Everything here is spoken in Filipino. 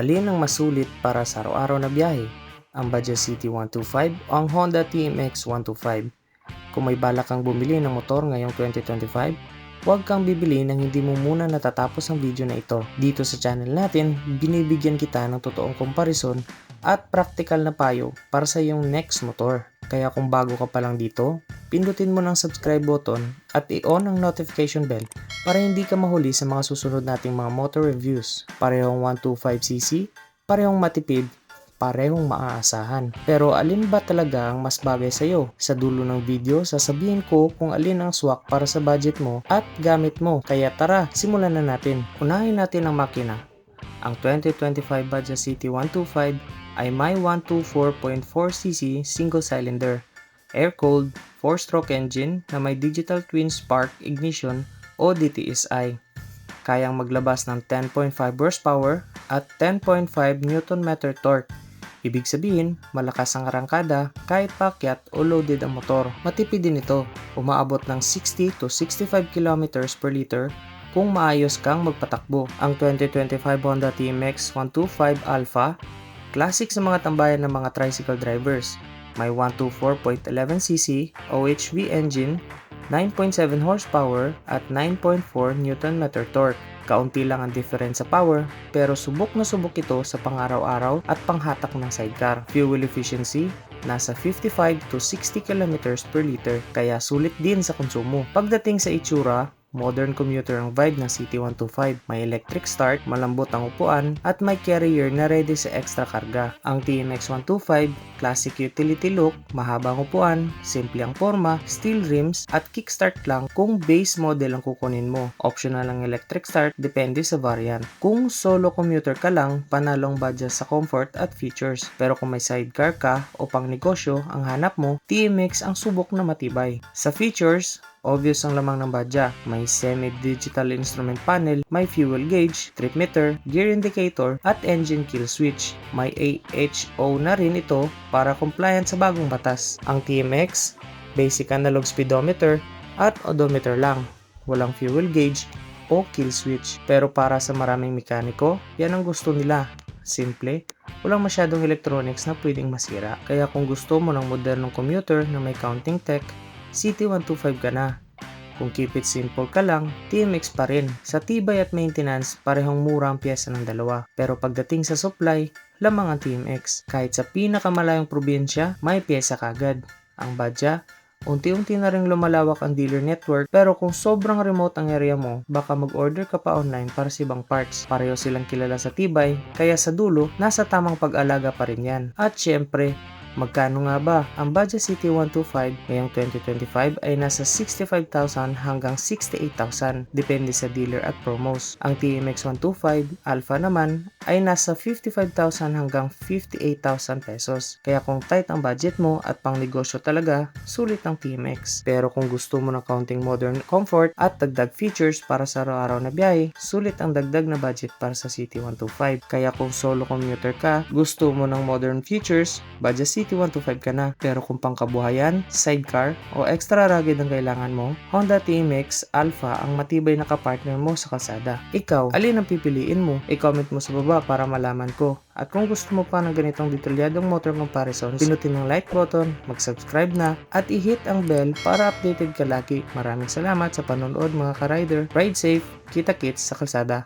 Alin ang masulit para sa araw-araw na biyahe? Ang Baja City 125 o ang Honda TMX 125? Kung may balak kang bumili ng motor ngayong 2025, huwag kang bibili nang hindi mo muna natatapos ang video na ito. Dito sa channel natin, binibigyan kita ng totoong komparison at practical na payo para sa iyong next motor. Kaya kung bago ka pa lang dito, pindutin mo ng subscribe button at i-on ang notification bell para hindi ka mahuli sa mga susunod nating mga motor reviews. Parehong 125cc, parehong matipid, parehong maaasahan. Pero alin ba talaga ang mas bagay sa iyo? Sa dulo ng video, sasabihin ko kung alin ang swak para sa budget mo at gamit mo. Kaya tara, simulan na natin. Unahin natin ang makina. Ang 2025 Baja City 125 ay may 124.4cc single cylinder, air-cooled, 4-stroke engine na may digital twin spark ignition o DTSI. Kayang maglabas ng 10.5 horsepower at 10.5 Nm torque. Ibig sabihin, malakas ang arangkada kahit pakyat o loaded ang motor. Matipid din ito, umaabot ng 60 to 65 km per liter kung maayos kang magpatakbo. Ang 2025 Honda TMX 125 Alpha Classic sa mga tambayan ng mga tricycle drivers. May 124.11cc OHV engine, 9.7 horsepower at 9.4 Nm torque. Kaunti lang ang difference sa power pero subok na subok ito sa pang-araw-araw at panghatak ng sidecar. Fuel efficiency, nasa 55 to 60 km per liter kaya sulit din sa konsumo. Pagdating sa itsura, Modern commuter ang vibe ng CT125. May electric start, malambot ang upuan, at may carrier na ready sa extra karga. Ang TMX125, classic utility look, mahabang upuan, simple ang forma, steel rims, at kickstart lang kung base model ang kukunin mo. Optional ang electric start, depende sa variant. Kung solo commuter ka lang, panalong budget sa comfort at features. Pero kung may sidecar ka o pang negosyo ang hanap mo, TMX ang subok na matibay. Sa features, Obvious ang lamang ng badya. May semi-digital instrument panel, may fuel gauge, trip meter, gear indicator, at engine kill switch. May AHO na rin ito para compliant sa bagong batas. Ang TMX, basic analog speedometer, at odometer lang. Walang fuel gauge o kill switch. Pero para sa maraming mekaniko, yan ang gusto nila. Simple, walang masyadong electronics na pwedeng masira. Kaya kung gusto mo ng modernong commuter na may counting tech, CT125 ka na. Kung keep it simple ka lang, TMX pa rin. Sa tibay at maintenance, parehong mura ang pyesa ng dalawa. Pero pagdating sa supply, lamang ang TMX. Kahit sa pinakamalayong probinsya, may pyesa kagad. Ang badya, Unti-unti na rin lumalawak ang dealer network pero kung sobrang remote ang area mo, baka mag-order ka pa online para sa ibang parts. Pareho silang kilala sa tibay, kaya sa dulo, nasa tamang pag-alaga pa rin yan. At syempre, Magkano nga ba? Ang Baja City 125 ngayong 2025 ay nasa 65,000 hanggang 68,000 depende sa dealer at promos. Ang TMX 125 Alpha naman ay nasa 55,000 hanggang 58,000 pesos. Kaya kung tight ang budget mo at pang negosyo talaga, sulit ang TMX. Pero kung gusto mo ng counting modern comfort at dagdag features para sa araw-araw na biyahe, sulit ang dagdag na budget para sa City 125. Kaya kung solo commuter ka, gusto mo ng modern features, Baja City City 125 ka na. Pero kung pangkabuhayan, sidecar, o extra rugged ang kailangan mo, Honda TMX Alpha ang matibay na kapartner mo sa kalsada. Ikaw, alin ang pipiliin mo? I-comment mo sa baba para malaman ko. At kung gusto mo pa ng ganitong detalyadong motor comparisons, pinutin ang like button, mag-subscribe na, at i-hit ang bell para updated ka lagi. Maraming salamat sa panonood mga ka-rider. Ride safe, kita kits sa kalsada.